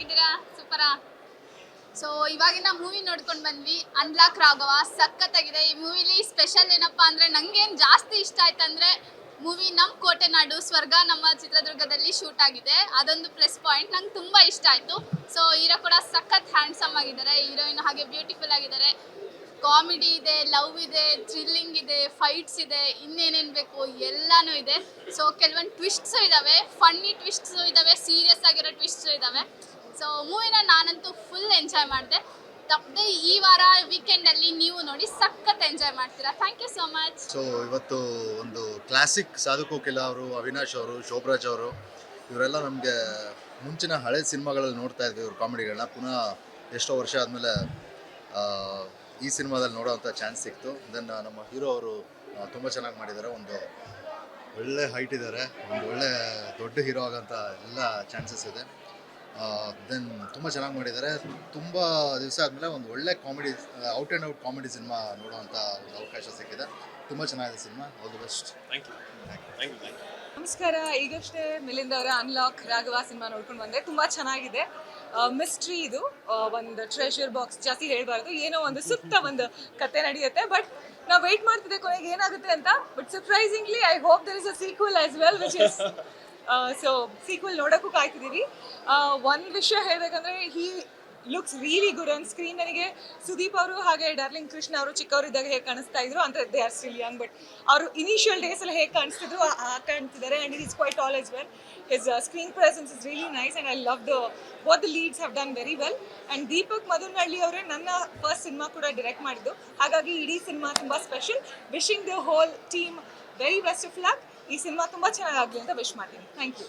ಹೇಗಿದ್ದೀರಾ? ಸೂಪರಾ? ಸೊ ಇವಾಗಿನ ಮೂವಿ ನೋಡ್ಕೊಂಡು ಬಂದ್ವಿ. ಅನ್ಲಾಕ್ ರಾಘವ ಸಖತ್ತಾಗಿದೆ. ಈ ಮೂವಿಲಿ ಸ್ಪೆಷಲ್ ಏನಪ್ಪಾ ಅಂದ್ರೆ ನಂಗೇನು ಜಾಸ್ತಿ ಇಷ್ಟ ಆಯ್ತಂದ್ರೆ ಮೂವಿ ನಮ್ಮ ಕೋಟೆನಾಡು ಸ್ವರ್ಗ ನಮ್ಮ ಚಿತ್ರದುರ್ಗದಲ್ಲಿ ಶೂಟ್ ಆಗಿದೆ. ಅದೊಂದು ಪ್ಲಸ್ ಪಾಯಿಂಟ್ ನಂಗೆ ತುಂಬ ಇಷ್ಟ ಆಯಿತು. ಸೊ ಹೀರೋ ಕೂಡ ಸಖತ್ ಹ್ಯಾಂಡ್ಸಮ್ ಆಗಿದ್ದಾರೆ. ಹೀರೋಯಿನ್ ಹಾಗೆ ಬ್ಯೂಟಿಫುಲ್ ಆಗಿದ್ದಾರೆ. ಕಾಮಿಡಿ ಇದೆ ಲವ್ ಇದೆ ಥ್ರಿಲ್ಲಿಂಗ್ ಇದೆ ಫೈಟ್ಸ್ ಇದೆ, ಇನ್ನೇನೇನು ಬೇಕು ಎಲ್ಲನೂ ಇದೆ. ಸೊ ಕೆಲವೊಂದು ಟ್ವಿಸ್ಟ್ಸು ಇದ್ದಾವೆ ಫನ್ನಿ ಟ್ವಿಸ್ಟ್ಸು ಇದ್ದಾವೆ ಸೀರಿಯಸ್ ಆಗಿರೋ ಟ್ವಿಸ್ಟ್ಸು ಇದ್ದಾವೆ ಸೊ ಮೂವಿನ ನಾನಂತೂ ಫುಲ್ ಎಂಜಾಯ್ ಮಾಡಿದೆ. ತಪ್ಪದೆ ಈ ವಾರ ವೀಕೆಂಡಲ್ಲಿ ನೀವು ನೋಡಿ ಸಖತ್ ಎಂಜಾಯ್ ಮಾಡ್ತೀರಾ. Thank you so much so ಇವತ್ತು ಒಂದು ಕ್ಲಾಸಿಕ್ ಸಾಧು ಕೋಕಿಲ ಅವರು, ಅವಿನಾಶ್ ಅವರು, ಶೋಭರಾಜ್ ಅವರು, ಇವರೆಲ್ಲ ನಮಗೆ ಮುಂಚಿನ ಹಳೆ ಸಿನಿಮಾಗಳಲ್ಲಿ ನೋಡ್ತಾ ಇದ್ವಿ ಇವ್ರ ಕಾಮಿಡಿಗಳನ್ನ. ಪುನಃ ಎಷ್ಟೋ ವರ್ಷ ಆದಮೇಲೆ ಈ ಸಿನಿಮಾದಲ್ಲಿ ನೋಡೋವಂಥ ಚಾನ್ಸ್ ಸಿಕ್ತು. ದೆನ್ ನಮ್ಮ ಹೀರೋ ಅವರು ತುಂಬ ಚೆನ್ನಾಗಿ ಮಾಡಿದ್ದಾರೆ ಒಂದು ಒಳ್ಳೆ ಹೈಟ್ ಇದ್ದಾರೆ ಒಂದು ಒಳ್ಳೆ ದೊಡ್ಡ ಹೀರೋ ಆಗೋಂಥ ಎಲ್ಲ ಚಾನ್ಸಸ್ ಇದೆ. ದೆನ್ ತುಂಬ ಚೆನ್ನಾಗಿ ಮಾಡಿದ್ದಾರೆ. ತುಂಬ ದಿವಸ ಆದಮೇಲೆ ಒಂದು ಒಳ್ಳೆ comedy out and out comedy cinema ನೋಡುವಂಥ ಒಂದು ಅವಕಾಶ ಸಿಕ್ಕಿದೆ. ತುಂಬ ಚೆನ್ನಾಗಿದೆ cinema. All the best thank you thank you thank you ನಮಸ್ಕಾರ. ಈಗಷ್ಟೇ ಮಿಲಿಂದ ಅವರ ಅನ್ಲಾಕ್ ರಾಘವ ಸಿನಿಮಾ ನೋಡ್ಕೊಂಡು ಬಂದೆ. ತುಂಬ ಚೆನ್ನಾಗಿದೆ. ಮಿಸ್ಟ್ರಿ ಇದು. ಒಂದು ಟ್ರೆಷರ್ ಬಾಕ್ಸ್ ಜಾಸ್ತಿ ಹೇಳಬಾರ್ದು. ಏನೋ ಒಂದು ಸುತ್ತ ಒಂದು ಕತೆ ನಡೆಯುತ್ತೆ. ಬಟ್ ನಾವು ವೆಯ್ಟ್ ಮಾಡ್ತಿದ್ದೆ ಕೊನೆಗೆ ಏನಾಗುತ್ತೆ ಅಂತ. But surprisingly I hope there is a sequel as well which is so sequel ನೋಡೋಕ್ಕೂ ಕಾಯ್ತಿದ್ದೀವಿ. ಒಂದು ವಿಷಯ ಹೇಳಬೇಕಂದ್ರೆ he looks really good on screen ನನಗೆ ಸುದೀಪ್ ಅವರು ಹಾಗೆ ಡಾರ್ಲಿಂಗ್ ಕೃಷ್ಣ ಅವರು ಚಿಕ್ಕವರಿದ್ದಾಗ ಹೇಗೆ ಕಾಣಿಸ್ತಾ ಇದ್ರು ಅಂದ್ರೆ they are still young but ಅವರು ಇನಿಷಿಯಲ್ ಡೇಸ್ ಅಲ್ಲಿ ಹೇಗೆ ಕಾಣಿಸ್ತಿದ್ರು, ಆ- ಕಾಣ್ತಿದ್ದಾರೆ it is quite all as well is screen presence is really nice and I love the both the leads have done very well and Deepak Madhunahalli ಅವರೇ ನನ್ನ first cinema ಕೂಡ direct ಮಾಡಿದ್ದು. ಹಾಗಾಗಿ ಇಡೀ ಸಿನಿಮಾ ತುಂಬ special wishing the whole team very best of luck ಈ cinema ತುಂಬ ಚೆನ್ನಾಗಾಗಲಿ ಅಂತ ವಿಶ್ ಮಾಡ್ತೀನಿ. Thank you